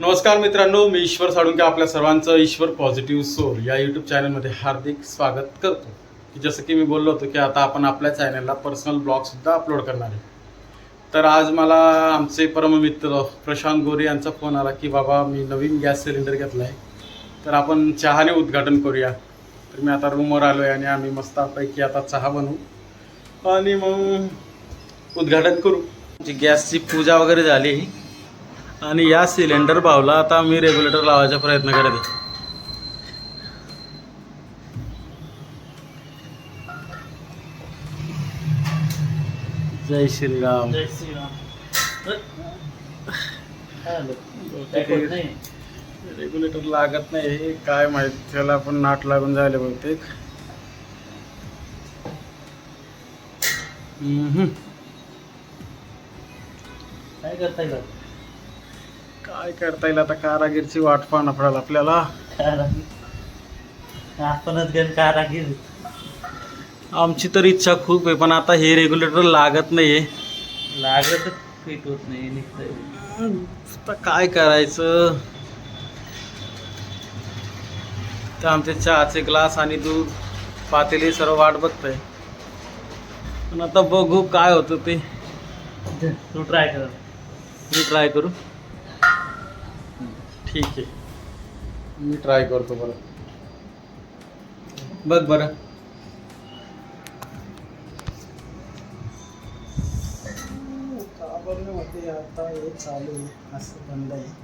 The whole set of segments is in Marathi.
नमस्कार मित्रांनो मी ईश्वर साळुंके आपल्या सर्वांचं ईश्वर पॉझिटिव्ह सोल या यूट्यूब चॅनलमध्ये हार्दिक स्वागत करतो. की जसं की मी बोललो होतो की आता आपण आपल्या चॅनलला पर्सनल ब्लॉगसुद्धा अपलोड करणार आहे. तर आज मला आमचे परममित्र प्रशांत गोरे यांचा फोन आला की बाबा मी नवीन गॅस सिलेंडर घेतला आहे तर आपण चहाने उद्घाटन करूया. तर मी आता रूमवर आलो आहे आणि आम्ही मस्तपैकी आता चहा बनवू. आणि मग उद्घाटन करू. जी गॅसची पूजा वगैरे झाली आणि या सिलेंडर भावला आता मी रेग्युलेटर लावायचा प्रयत्न करत आहे जय श्रीराम जय? रेग्युलेटर लागत नाही हे काय माहीत त्याला पण नाट लागून जायला बहुतेक. काय करताय का? काय करता येईल आता? कारागीरची वाट पाहणं पडेल आपल्याला. कारागीर? आपणच गेल कारागीर. आमची तर इच्छा खूप आहे पण आता हे रेग्युलेटर लागत नाहीये. लागतच फिट होत नाही निघतंय आता काय करायचं? तर आमचे चहाचे ग्लास आणि दूध पातेली सर्व वाट बघतंय. पण आता बघू काय होतं ते. तू ट्राय कर. मी ट्राय करू. ठीक आहे मी ट्राय करतो बरं। बघ बरं। आता हे चालू आहे असं बंद आहे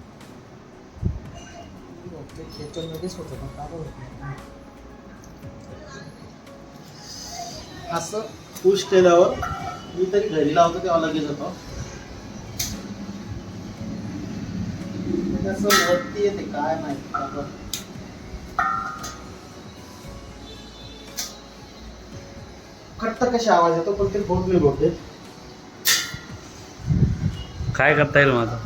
खेचूनमध्येच होतं पण का बरं होत नाही? असं पुश केल्यावर मी तरी घरी लावतो तेव्हा लगेच होतो असं वरती येते काय माहिती? का बरं. खट्ट कशी आवाज येतो? पण ते होत नाही बहुतेक काय करता येईल माझं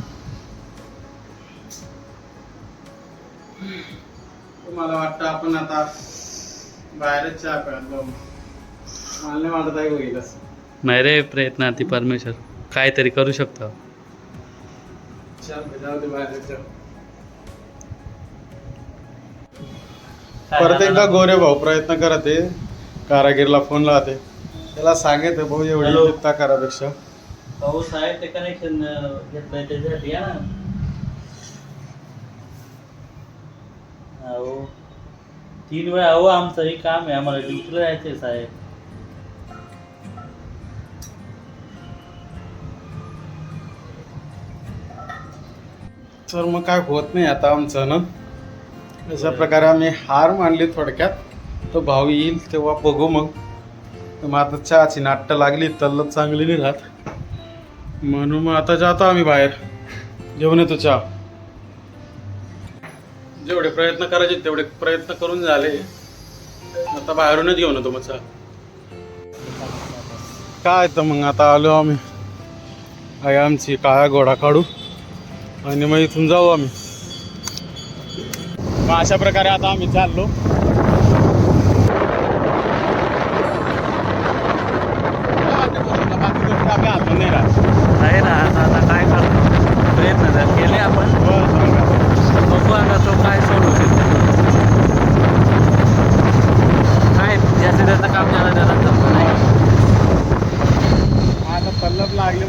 मला वाटतं आपण आता बाहेरच चहा प्यायला मला नाही वाटत आहे होईल असं. नाही रे प्रयत्नार्थी परमेश्वर. काहीतरी करू शकतो चहा पे जाऊ दे बाहेरच जाऊ परत एकदा गोरे भाऊ प्रयत्न करत आहे. कारागीरला फोन लावते. त्याला सांगत भाऊ एवढी Hello. चिंता करापेक्षा. भाऊ साहेब ते कनेक्शन घेतलंय त्याच्यासाठी या ना अहो तीन वेळा अहो आमचं हे काम आहे आम्हाला ड्युटीला जायचंय साहेब. तर मग काय होत नाही आता आमचं ना? अशा प्रकारे आम्ही हार मानली थोडक्यात. तो भाऊ येईल तेव्हा बघू मग. मग आता चहाची नाट्य लागली तल्लत चांगली नाही राहत. म्हणून मग आता जातो आम्ही बाहेर. घेऊन येतो चहा. जेवढे प्रयत्न करायचे तेवढे प्रयत्न करून झाले. आता बाहेरूनच घेऊन येतो मग चहा. काय तर मग आता आलो आम्ही. आहे आमची काळा घोडा काढू. आणि मग इथून जाऊ आम्ही. मग अशा प्रकारे आता आम्ही चाललो. आहे ना आता आता काय करतो? प्रयत्न जर केले आपण बघू आता तो काय सोल्युशन काय ज्याचं त्याचं काम ज्याला त्याला जमतं नाही आता पल्लप लागली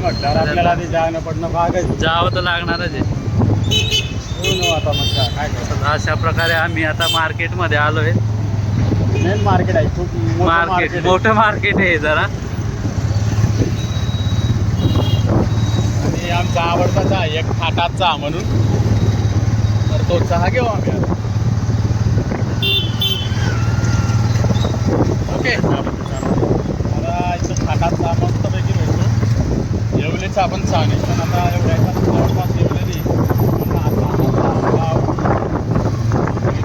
जाणं पडणं भागच. जावं तर लागणारच आहे. हो आता मग काय? तर अशा प्रकारे आम्ही आता मार्केटमध्ये आलोय. मेन मार्केट आहे खूप मोठं मार्केट आहे. मोठं मार्केट आहे जरा. आणि आमचा आवडता चहा आहे, एक थाटात चहा म्हणून. तर तो चहा घेऊ आम्ही आता. ओके. आता इथं थाटात चहा भेटतो येवलेचा आपण चहा पण आता एवढ्या जवळपास येवलेली.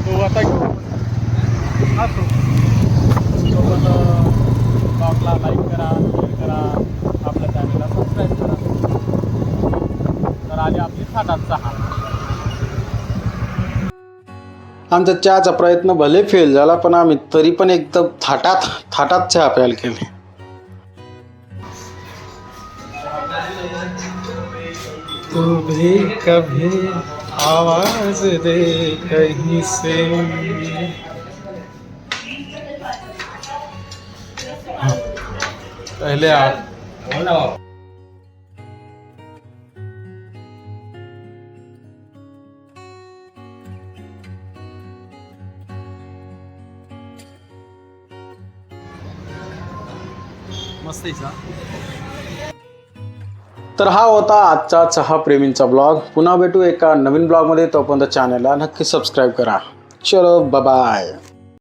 तो आता घेऊ. असो सोबत ब्लॉगला लाईक करा शेअर करा. आपल्या चॅनलला सबस्क्राईब करा. तर आली आपली साठात चहा आमचा चहाचा प्रयत्न भले फेल झाला पण आम्ही तरी पण एकदम थाटात थाटात चहा प्यायला केली. तू भी कभी आवाज दे कहीं से पहले आप मस्त आहे चहा. तर हा होता आजचा चहा प्रेमींचा ब्लॉग. पुन्हा भेटू एका नवीन ब्लॉगमध्ये. तोपर्यंत चॅनलला नक्की सबस्क्राईब करा. चलो बाय